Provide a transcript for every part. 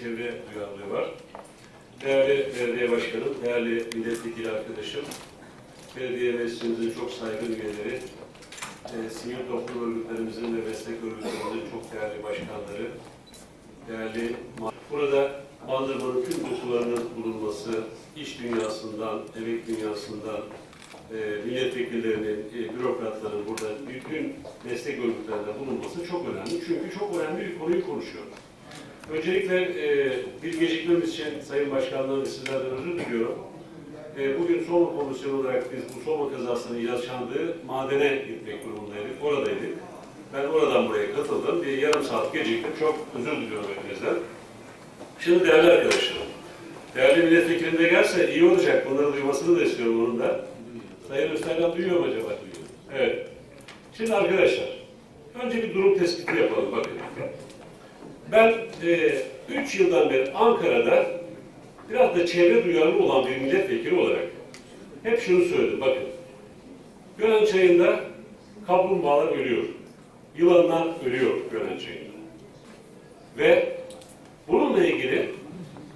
çevre duyarlılığı var. Değerli belediye başkanım, değerli milletvekili arkadaşım, belediye meclisimizin çok saygın üyeleri, e, sivil toplum örgütlerimizin ve meslek örgütlerimizin çok değerli başkanları, değerli burada Bandırma'nın tüm dokularının bulunması, iş dünyasından, emek dünyasından, e, milletvekillerinin, e, bürokratların burada bütün meslek örgütlerinde bulunması çok önemli. Çünkü çok önemli bir konuyu konuşuyoruz. Öncelikle e, bir gecikmemiz için Sayın Başkanlarım sizlerden özür diliyorum. E, bugün Soma Komisyonu olarak biz bu Soma kazasının yaşandığı madene gitmek durumundaydık, oradaydık. Ben oradan buraya katıldım. Bir yarım saat geciktim. Çok özür diliyorum hepinizden. Şimdi değerli arkadaşlarım, değerli milletvekilim gelse iyi olacak. Bunları duymasını da istiyorum onun da. Sayın Öztaylan duyuyor mu acaba? Duyuyor. Evet. Şimdi arkadaşlar, önce bir durum tespiti yapalım. Bakın. Ben 3 yıldan beri Ankara'da biraz da çevre duyarlı olan bir milletvekili olarak hep şunu söyledim. Bakın, Gönen Çayı'nda kaplumbağalar ölüyor. Yılanlar ölüyor Gönen Çayı'nda. Ve bununla ilgili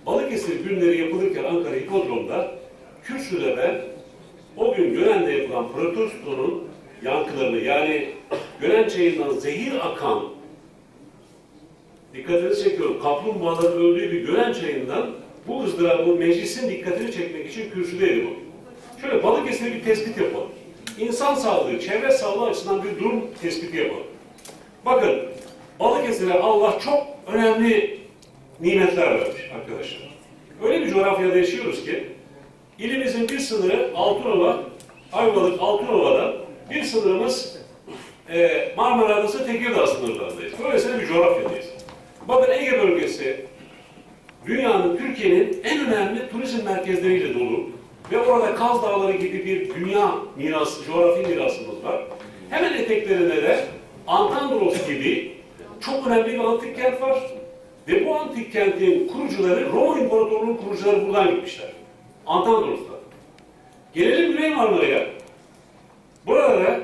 Balıkesir günleri yapılırken Ankara Hipodrom'da Kürsü'de ben o gün Gönen'de yapılan protestonun yankılarını yani Gönen Çayı'ndan zehir akan dikkatini çekiyorum. Kaplumbağaların öldüğü bir Gönen çayından bu ızdırabı meclisin dikkatini çekmek için kürsüdeydi bu. Şöyle Balıkesir'e bir tespit yapalım. İnsan sağlığı, çevre sağlığı açısından bir durum tespiti yapalım. Bakın Balıkesir'e Allah çok önemli nimetler vermiş arkadaşlar. Öyle bir coğrafyada yaşıyoruz ki ilimizin bir sınırı Altınova, Ayvalık Altınova'dan bir sınırımız e, Marmara Adası Tekirdağ sınırlarındayız. Böylesine bir coğrafyadayız. Bakın Ege bölgesi dünyanın, Türkiye'nin en önemli turizm merkezleriyle dolu ve orada Kaz Dağları gibi bir dünya mirası, coğrafi mirasımız var. Hemen eteklerinde de Antandros gibi çok önemli bir antik kent var. Ve bu antik kentin kurucuları, Roma İmparatorluğu'nun kurucuları buradan gitmişler. Antandros'ta. Gelelim Güney Marmara'ya. Burada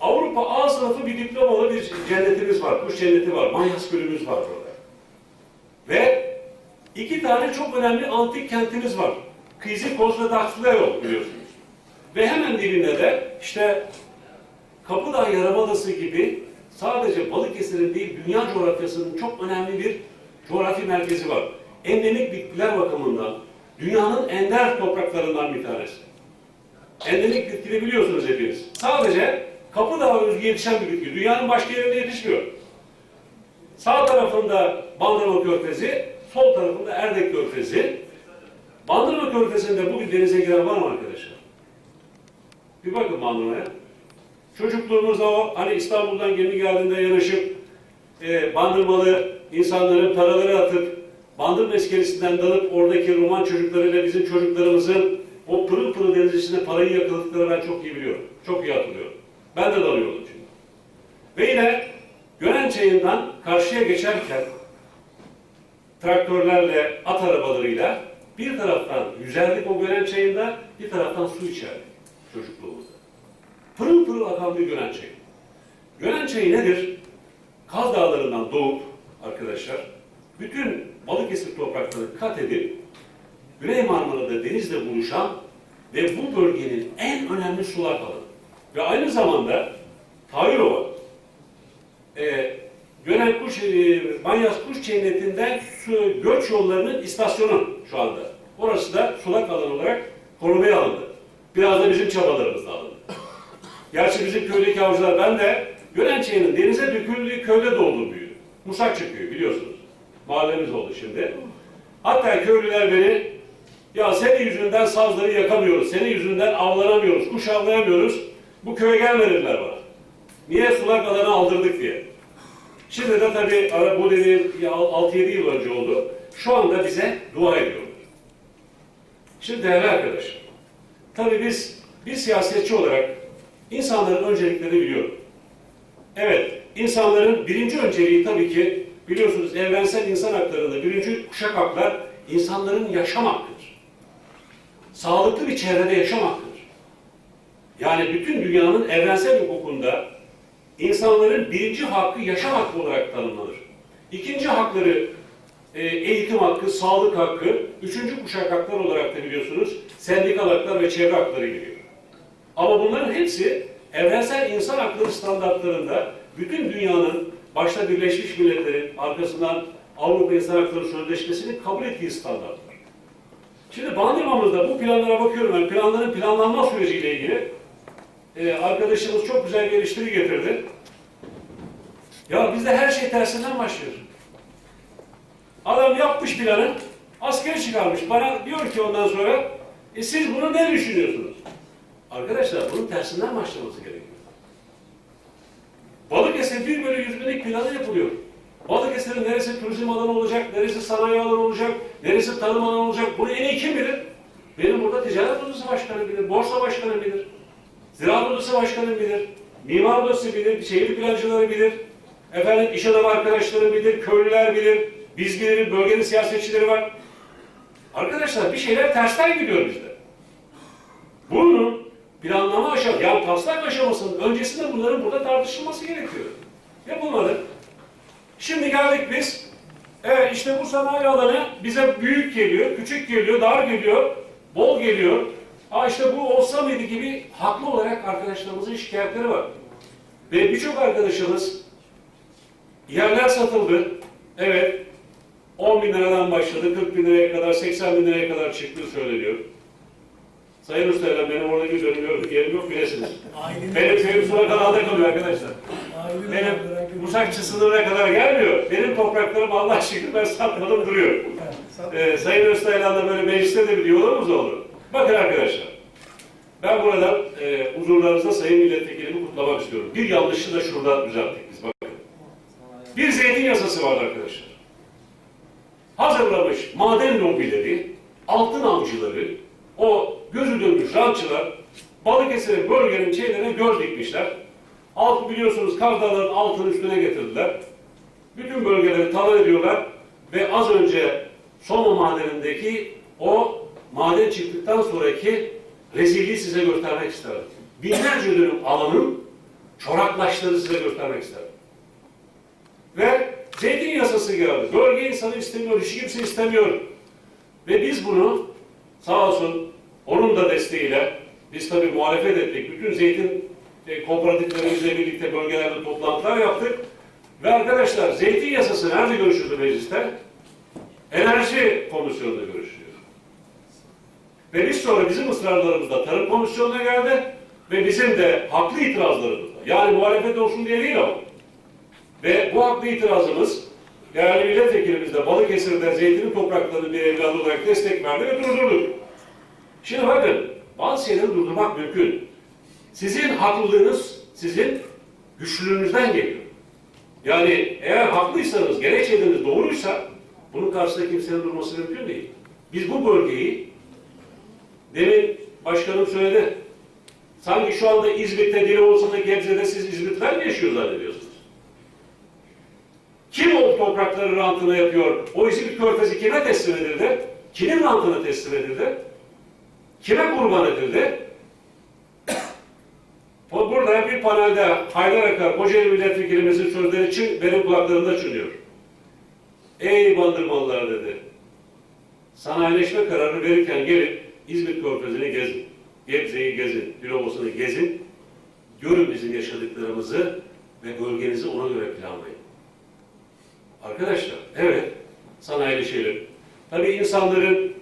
Avrupa A sınıfı bir diplomalı bir cennetimiz var. Kuş cenneti var. Manyas Gölü'müz var burada. Ve iki tane çok önemli antik kentimiz var. Kizikos ve Daxleo biliyorsunuz. Ve hemen dibinde de işte Kapıdağ Yarımadası gibi sadece Balıkesir'in değil dünya coğrafyasının çok önemli bir coğrafi merkezi var. Endemik bitkiler bakımından dünyanın ender topraklarından bir tanesi. Endemik bitkini biliyorsunuz hepiniz. Sadece Kapıdağ özgü yetişen bir bitki. Dünyanın başka yerinde yetişmiyor. Sağ tarafında Bandırma Körfezi, sol tarafında Erdek Körfezi. Bandırma Körfezi'nde bugün denize giren var mı arkadaşlar? Bir bakın Bandırma'ya. Çocukluğumuzda o hani İstanbul'dan gemi geldiğinde yanaşıp e, bandırmalı insanların paraları atıp bandırma iskelesinden dalıp oradaki Roman çocuklarıyla bizim çocuklarımızın o pırıl pırıl deniz içinde parayı yakaladıkları ben çok iyi biliyorum. Çok iyi hatırlıyorum. Ben de dalıyordum çünkü. Ve yine Gönen Çayı'ndan karşıya geçerken traktörlerle, at arabalarıyla bir taraftan yüzerdik o Gönen Çayı'nda, bir taraftan su içerdik çocukluğumuzda. Pırıl pırıl akan bir Gönen Çayı. Gönen Çayı nedir? Kaz Dağları'ndan doğup arkadaşlar, bütün Balıkesir topraklarını kat edip Güney Marmara'da denizle buluşan ve bu bölgenin en önemli sular alanı. Ve aynı zamanda Tahirova, e, Gönen Kuş, e, Manyas Kuş Cenneti'nden su, göç yollarının istasyonu şu anda. Orası da sulak alan olarak korumaya alındı. Biraz da bizim çabalarımızla alındı. Gerçi bizim köydeki avcılar, ben de Gönen Çayı'nın denize döküldüğü köyde doğdum büyüdüm. Musakçı köyü biliyorsunuz. Mahallemiz oldu şimdi. Hatta köylüler beni ya senin yüzünden sazları yakamıyoruz, senin yüzünden avlanamıyoruz, kuş avlayamıyoruz. Bu köye gelme dediler bana. Niye sulak alanı aldırdık diye. Şimdi de tabii bu dediğim ya 6-7 yıl önce oldu. Şu anda bize dua ediyorlar. Şimdi değerli arkadaşlar, tabii biz bir siyasetçi olarak insanların önceliklerini biliyorum. Evet, insanların birinci önceliği tabii ki biliyorsunuz evrensel insan haklarında birinci kuşak haklar insanların yaşam hakkıdır. Sağlıklı bir çevrede yaşam hakkıdır. Yani bütün dünyanın evrensel hukukunda insanların birinci hakkı yaşam hakkı olarak tanımlanır. İkinci hakları e, eğitim hakkı, sağlık hakkı, üçüncü kuşak haklar olarak da biliyorsunuz sendikal haklar ve çevre hakları geliyor. Ama bunların hepsi evrensel insan hakları standartlarında bütün dünyanın başta Birleşmiş Milletler'in arkasından Avrupa İnsan Hakları Sözleşmesi'nin kabul ettiği standartlar. Şimdi Bandırma'mızda bu planlara bakıyorum ben planların planlanma süreciyle ilgili e, arkadaşımız çok güzel bir eleştiri getirdi. Ya bizde her şey tersinden başlıyor. Adam yapmış planı, asker çıkarmış. Bana diyor ki ondan sonra, e siz bunu ne düşünüyorsunuz? Arkadaşlar bunun tersinden başlaması gerekiyor. Balıkesir 1 bölü 100 binlik planı yapılıyor. Balıkesir'in neresi turizm alanı olacak, neresi sanayi alanı olacak, neresi tarım alanı olacak, bunu en iyi kim bilir? Benim burada ticaret odası başkanı bilir, borsa başkanı bilir, ziraat odası başkanı bilir, mimar odası bilir, şehir plancıları bilir, efendim iş adamı arkadaşları bilir, köylüler bilir, biz biliriz, bölgenin siyasetçileri var. Arkadaşlar bir şeyler tersten gidiyor bizde. Bunun planlama aşaması, yani taslak aşamasının öncesinde bunların burada tartışılması gerekiyor. Yapılmadı. Şimdi geldik biz. Evet işte bu sanayi alanı bize büyük geliyor, küçük geliyor, dar geliyor, bol geliyor. Ha işte bu olsa mıydı gibi haklı olarak arkadaşlarımızın şikayetleri var. Ve birçok arkadaşımız yerler satıldı. Evet 10 bin liradan başladı, 40 bin liraya kadar, 80 bin liraya kadar çıktığı söyleniyor. Sayın Usta'yla benim orada bir dönüm yerim yok bilesiniz. Benim köyüm Surakanağ'da kalıyor arkadaşlar. Benim Musakçı sınırına kadar gelmiyor. Benim topraklarım Allah şükür ben satmadım duruyor. Ee, Sayın Öztaylan da böyle mecliste de bir diyalogumuz oldu. Bakın arkadaşlar. Ben burada e, huzurlarınızda Sayın Milletvekilimi kutlamak istiyorum. Bir yanlışı da şurada düzelttik biz bakın. Bir zeytin yasası vardı arkadaşlar. Hazırlamış maden lobileri, altın avcıları, o gözü dönmüş rantçılar Balıkesir'in bölgenin şeylerine göz dikmişler. Alt biliyorsunuz Kaz Dağları'nın altını üstüne getirdiler. Bütün bölgeleri talan ediyorlar ve az önce Soma madenindeki o maden çıktıktan sonraki rezilliği size göstermek isterim. Binlerce dönüm alanın çoraklaştığını size göstermek isterim. Ve zeytin yasası geldi. Bölge insanı istemiyor, hiç kimse istemiyor. Ve biz bunu sağ olsun onun da desteğiyle biz tabii muhalefet ettik. Bütün zeytin e, kooperatiflerimizle birlikte bölgelerde toplantılar yaptık. Ve arkadaşlar zeytin yasası nerede görüşüldü mecliste? Enerji komisyonunda görüşülüyor. Ve biz sonra bizim ısrarlarımızda tarım komisyonuna geldi ve bizim de haklı itirazlarımızda. Yani muhalefet olsun diye değil ama. Ve bu haklı itirazımız değerli milletvekilimiz de Balıkesir'de zeytinin topraklarını bir evladı olarak destek verdi ve durdurduk. Şimdi bakın bazı şeyleri durdurmak mümkün. Sizin haklılığınız sizin güçlülüğünüzden geliyor. Yani eğer haklıysanız, gerekçeleriniz doğruysa bunun karşısında kimsenin durması mümkün değil. Biz bu bölgeyi demin başkanım söyledi. Sanki şu anda İzmit'te dili olsa da Gebze'de siz İzmitler mi yaşıyor zannediyorsunuz? Kim o toprakları rantına yapıyor? O İzmit Körfezi kime teslim edildi? Kimin rantına teslim edildi? Kime kurban edildi? Bu- Burada bir panelde Haydar Akar, Kocaeli Milletvekilimizin sözleri için benim kulaklarımda çınlıyor. Ey bandırmalılar dedi. Sanayileşme kararı verirken gelip İzmit Körfezi'ni gezin. Gebze'yi gezin, Dilovası'nı gezin. Görün bizim yaşadıklarımızı ve bölgenizi ona göre planlayın. Arkadaşlar, evet sanayileşelim. Tabii insanların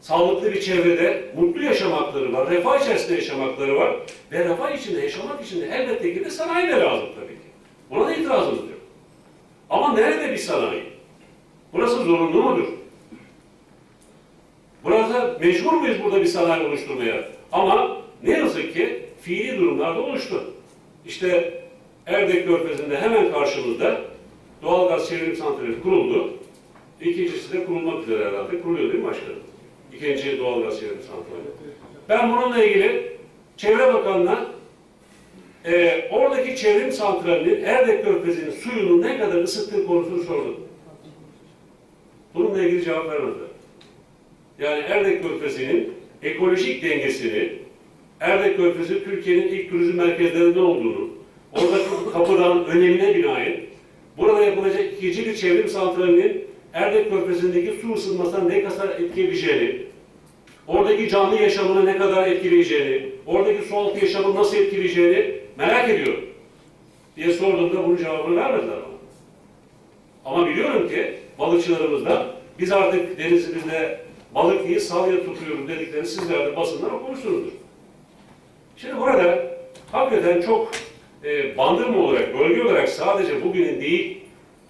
sağlıklı bir çevrede mutlu yaşam hakları var, refah içerisinde yaşam hakları var ve refah içinde yaşamak için de elbette ki de sanayi de lazım tabii ki. Buna da itirazımız yok. Ama nerede bir sanayi? Burası zorunlu mudur? Burada mecbur muyuz burada bir sanayi oluşturmaya? Ama ne yazık ki fiili durumlarda oluştu. İşte Erdek Körfezi'nde hemen karşımızda doğalgaz çevrim santrali kuruldu. İkincisi de kurulmak üzere herhalde. Kuruluyor değil mi başkanım? İkinci doğalgaz çevrim santrali. Ben bununla ilgili Çevre Bakanı'na e, oradaki çevrim santralinin Erdek Körfezi'nin suyunu ne kadar ısıttığı konusunu sordum. Bununla ilgili cevap vermediler. Yani Erdek Körfezi'nin ekolojik dengesini, Erdek Körfezi Türkiye'nin ilk turizm merkezlerinden olduğunu, oradaki kapıdan önemine binaen burada yapılacak ikinci bir çevrim santralinin Erdek Körfezi'ndeki su ısınmasına ne kadar etkileyeceğini, oradaki canlı yaşamını ne kadar etkileyeceğini, oradaki su altı yaşamını nasıl etkileyeceğini merak ediyorum. Diye sorduğumda bunun cevabını vermediler bana. Ama biliyorum ki balıkçılarımızda biz artık denizimizde balık değil salya tutuyoruz dediklerini sizler de basından okumuşsunuzdur. Şimdi burada hakikaten çok e, bandırma olarak, bölge olarak sadece bugünün değil,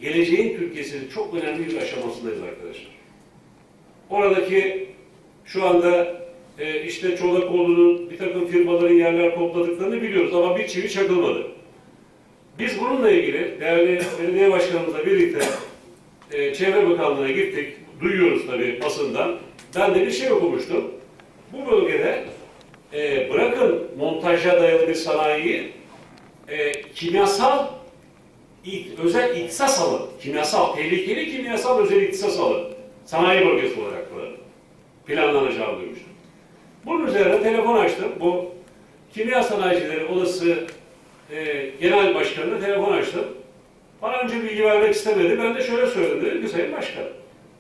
geleceğin Türkiye'sinin çok önemli bir aşamasındayız arkadaşlar. Oradaki şu anda e, işte Çolakoğlu'nun bir takım firmaların yerler topladıklarını biliyoruz ama bir çivi çakılmadı. Biz bununla ilgili değerli belediye başkanımızla birlikte e, Çevre Bakanlığı'na gittik. Duyuyoruz tabii basından. Ben de bir şey okumuştum. Bu bölgede e, bırakın montaja dayalı bir sanayiyi e, kimyasal özel ihtisas alanı, kimyasal, tehlikeli kimyasal özel ihtisas alanı, sanayi bölgesi olarak burada planlanacağı duymuştum. Bunun üzerine telefon açtım. Bu kimya sanayicileri odası e, genel başkanına telefon açtım. Bana önce bilgi vermek istemedi. Ben de şöyle söyledim. Dedim ki Sayın Başkan,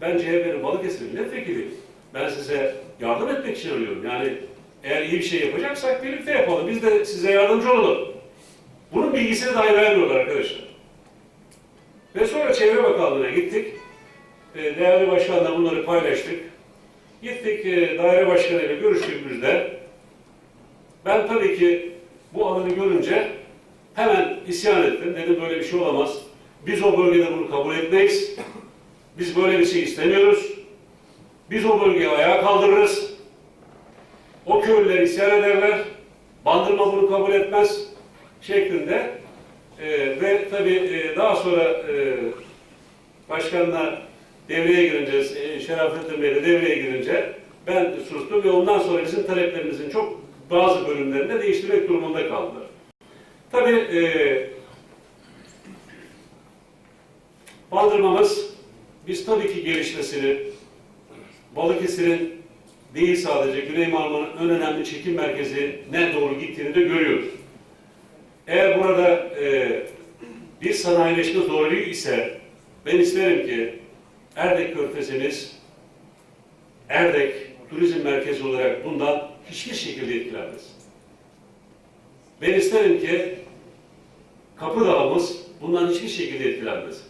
ben CHP'nin Balıkesir milletvekiliyim. Ben size yardım etmek için arıyorum. Yani eğer iyi bir şey yapacaksak birlikte yapalım. Biz de size yardımcı olalım. Bunun bilgisini dahi vermiyorlar arkadaşlar. Ve sonra Çevre Bakanlığı'na gittik. E, Değerli başkanla bunları paylaştık. Gittik e, daire başkanıyla görüştüğümüzde ben tabii ki bu alanı görünce hemen isyan ettim. Dedim böyle bir şey olamaz. Biz o bölgede bunu kabul etmeyiz. Biz böyle bir şey istemiyoruz. Biz o bölgeyi ayağa kaldırırız. O köylüler isyan ederler. Bandırma bunu kabul etmez şeklinde e, ve tabii e, daha sonra e, başkanla devreye girince, e, Şerafettin Bey de devreye girince ben sustum ve ondan sonra bizim taleplerimizin çok bazı bölümlerinde değiştirmek durumunda kaldılar. Tabii e, bandırmamız biz tabii ki gelişmesini Balıkesir'in değil sadece Güney Marmara'nın en önemli çekim merkezine doğru gittiğini de görüyoruz. Eğer burada e, bir sanayileşme doğru ise ben isterim ki Erdek Körfezi'miz Erdek turizm merkezi olarak bundan hiçbir şekilde etkilenmez. Ben isterim ki Kapıdağ'ımız bundan hiçbir şekilde etkilenmez.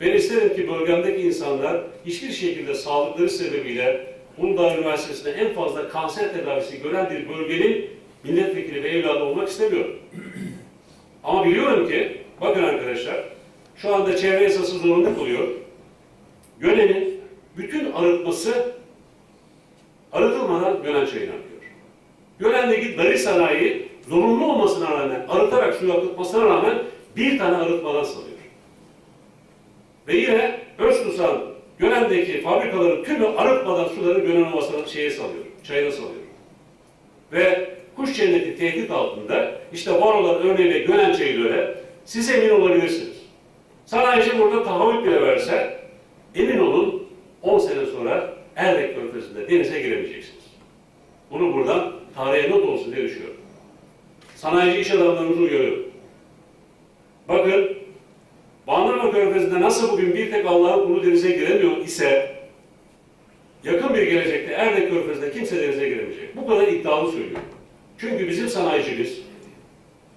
Ben isterim ki bölgemdeki insanlar hiçbir şekilde sağlıkları sebebiyle Uludağ Üniversitesi'nde en fazla kanser tedavisi gören bir bölgenin milletvekili ve evladı olmak istemiyorum. Ama biliyorum ki, bakın arkadaşlar, şu anda çevre yasası zorunlu kılıyor. Gölenin bütün arıtması arıtılmadan Gölen çayına akıyor. Gölendeki darı sanayi zorunlu olmasına rağmen, arıtarak suyu akıtmasına rağmen bir tane arıtmadan salıyor. Ve yine Öztusan Gölen'deki fabrikaların tümü arıtmadan suları Gölen Ovası'na şeye salıyor, çayına salıyor. Ve kuş cenneti tehdit altında işte var olan örneğiyle Gölen çayı öyle siz emin olabilirsiniz. Sanayici burada tahammül bile verse emin olun 10 sene sonra Erdek Körfezi'nde denize giremeyeceksiniz. Bunu buradan tarihe not olsun diye düşünüyorum. Sanayici iş adamlarımızı uyarıyorum. Bakın Körfezi'nde nasıl bugün bir tek Allah'ın kulu denize giremiyor ise yakın bir gelecekte Erdek Körfezi'nde kimse denize giremeyecek. Bu kadar iddialı söylüyorum. Çünkü bizim sanayicimiz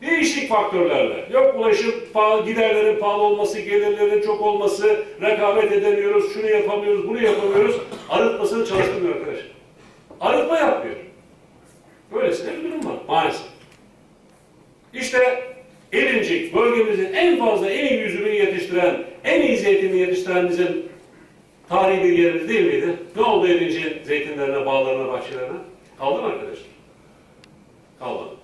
değişik faktörlerle, yok ulaşım pahalı, giderlerin pahalı olması, gelirlerin çok olması, rekabet edemiyoruz, şunu yapamıyoruz, bunu yapamıyoruz, arıtmasını çalıştırmıyor arkadaşlar. Arıtma yapmıyor. Böylesine bir durum var maalesef. İşte Elincik bölgemizin en fazla en iyi yüzümünü yetiştiren, en iyi zeytini yetiştiren bizim tarihi bir yerimiz değil miydi? Ne oldu Elincik'in zeytinlerine, bağlarına, bahçelerine? Kaldı mı arkadaşlar? Kalmadı.